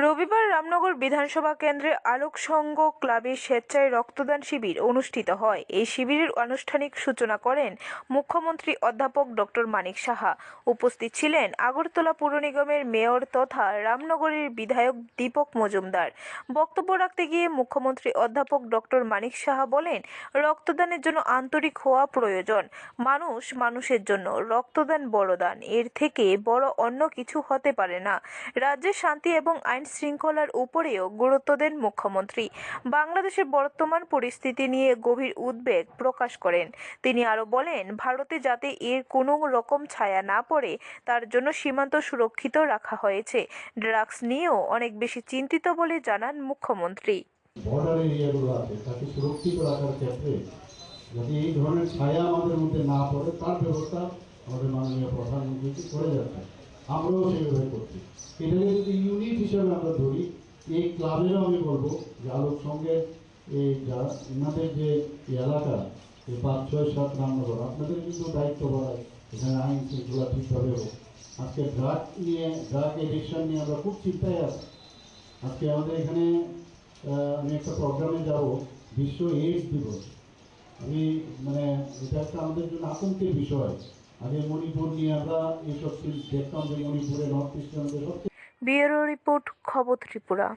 রবিবার রামনগর বিধানসভা কেন্দ্রে আলোক সংঘ ক্লাবের স্বেচ্ছায় রক্তদান শিবির অনুষ্ঠিত হয়। এই শিবিরের আনুষ্ঠানিক সূচনা করেন মুখ্যমন্ত্রী অধ্যাপক ডক্টর মানিক সাহা। উপস্থিত ছিলেন আগরতলা পুর নিগমের মেয়র তথা রামনগরের বিধায়ক দীপক মজুমদার। বক্তব্য রাখতে গিয়ে মুখ্যমন্ত্রী অধ্যাপক ডক্টর মানিক সাহা বলেন, রক্তদানের জন্য আন্তরিক হওয়া প্রয়োজন, মানুষ মানুষের জন্য। রক্তদান বড় দান, এর থেকে বড় অন্য কিছু হতে পারে না। রাজ্যের শান্তি এবং আইন শৃঙ্খলার উপরেও গুরুত্ব দেন মুখ্যমন্ত্রী। বাংলাদেশের বর্তমান পরিস্থিতি নিয়ে গভীর উদ্বেগ প্রকাশ করেন। তিনি আরও বলেন, ভারতে যাতে এর কোনো রকম ছায়া না পড়ে, তার জন্য সীমান্ত সুরক্ষিত রাখা হয়েছে। ড্রাগস নিয়েও অনেক বেশি চিন্তিত বলে জানান মুখ্যমন্ত্রী। বর্ডার এরিয়াগুলো আছে, তাকে সুরক্ষিত রাখার ক্ষেত্রে যাতে এই ধরনের ছায়া আমাদের মধ্যে না পড়ে, তার ব্যবস্থা আমাদের মাননীয় প্রধানমন্ত্রী করে যাচ্ছে আমরাও সেভাবে করছি। এটাকে যদি ইউনিট হিসাবে আমরা ধরি, এই ক্লাবেরও আমি বলব যে সঙ্গে এই যারা ওনাদের যে এলাকা, এই পাঁচ, ছয়, সাত রামনগর আপনাদের কিন্তু দায়িত্ব বাড়ায় এখানে আইন শৃঙ্খলা ঠিকভাবে হোক। আজকে ড্রাগ নিয়ে ড্রাগ এডিকশন নিয়ে আমরা খুব চিন্তায় আছি। আজকে আমাদের এখানে আমি একটা প্রোগ্রামে যাব, বিশ্ব এইডস দিবস। আমি মানে এটা একটা আমাদের জন্য আতঙ্কের বিষয়। আগে মণিপুর নিয়ে আমরা এইসব দেখতাম যে নর্থ ব্যুরো রিপোর্ট খবর ত্রিপুরা।